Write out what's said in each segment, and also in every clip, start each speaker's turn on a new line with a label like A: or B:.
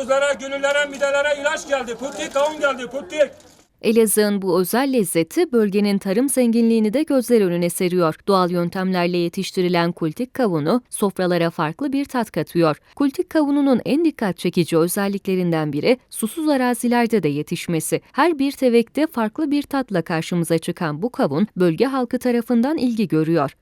A: Gözlere, gönüllere, midelere ilaç geldi. Putik kavun geldi, putik.
B: Elazığ'ın bu özel lezzeti bölgenin tarım zenginliğini de gözler önüne seriyor. Doğal yöntemlerle yetiştirilen kultik kavunu sofralara farklı bir tat katıyor. Kultik kavununun en dikkat çekici özelliklerinden biri susuz arazilerde de yetişmesi. Her bir tevekte farklı bir tatla karşımıza çıkan bu kavun bölge halkı tarafından ilgi görüyor.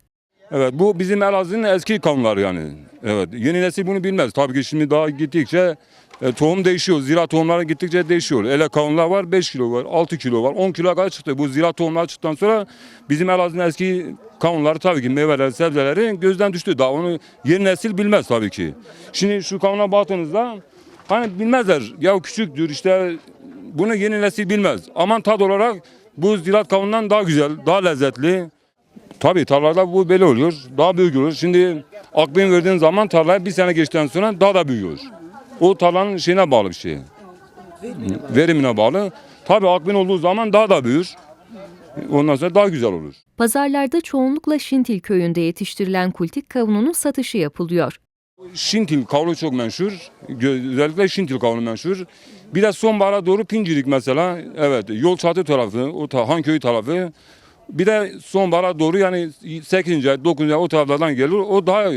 C: Evet bu bizim Elazığ'ın eski kavunları yani. Evet yeni nesil bunu bilmez. Tabii ki şimdi daha gittikçe e, tohum değişiyor. Ziraat tohumları gittikçe değişiyor. Ele kavunlar var 5 kilo var, 6 kilo var, 10 kilo kadar çıktı. Bu ziraat tohumları çıktıktan sonra bizim Elazığ'ın eski kavunları tabii ki meyveler, sebzeleri gözden düştü. Daha onu yeni nesil bilmez tabii ki. Şimdi şu kavuna baktığınızda hani bilmezler. Ya küçüktür işte bunu yeni nesil bilmez. Aman tat olarak bu ziraat kavundan daha güzel, daha lezzetli. Tabii tarlada bu belli oluyor. Daha büyük olur. Şimdi akbin verdiğin zaman tarlaya bir sene geçtikten sonra daha da büyüyor. O tarlanın şeyine bağlı bir şey. Verimine bağlı. Tabii akbin olduğu zaman daha da büyür. Ondan sonra daha güzel olur.
B: Pazarlarda çoğunlukla Şintil köyünde yetiştirilen kultik kavununun satışı yapılıyor.
C: Şintil kavlu çok meşhur. Özellikle Şintil kavlu meşhur. Bir de sonbahara doğru Pincilik mesela. Evet yol çatı tarafı, o ta, Hanköy tarafı. Bir de sonbahara doğru yani 8. ay, 9. ay o taraflardan gelir. O daha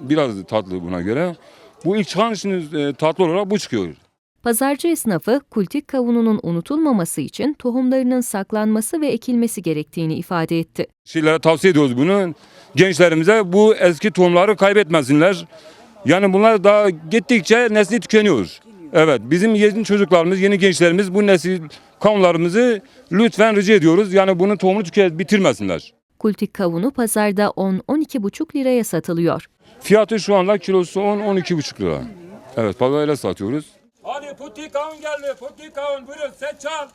C: biraz tatlı buna göre. Bu ilk çıkan şimdi e, tatlı olarak bu çıkıyor.
B: Pazarcı esnafı kultik kavununun unutulmaması için tohumlarının saklanması ve ekilmesi gerektiğini ifade etti.
C: Şeylere tavsiye ediyoruz bunu. Gençlerimize bu eski tohumları kaybetmesinler. Yani bunlar daha gittikçe nesli tükeniyor. Evet bizim yeni çocuklarımız, yeni gençlerimiz bu nesil kavunlarımızı lütfen rica ediyoruz. Yani bunun tohumunu tüket bitirmesinler.
B: Kultik kavunu pazarda 10-12,5 liraya satılıyor.
C: Fiyatı şu anda kilosu 10-12,5 lira. Evet pazarda satıyoruz.
A: Hadi putik kavun geldi, putik kavun buyurun sen çal.